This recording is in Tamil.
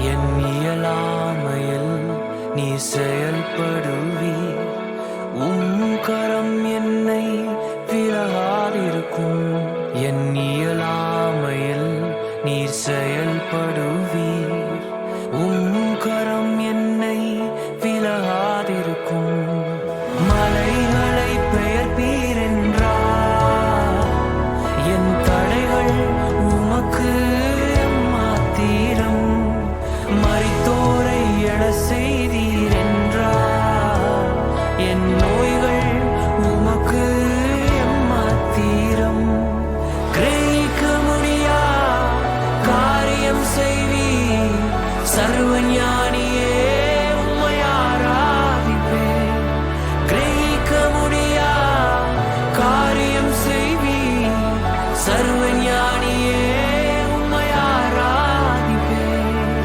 என் இயலாமையில் நீ செயல்படுவி உம் கரம் என்னை விலகாதிருக்கும். என் இயலாமையில் நீ செயல்படுவீ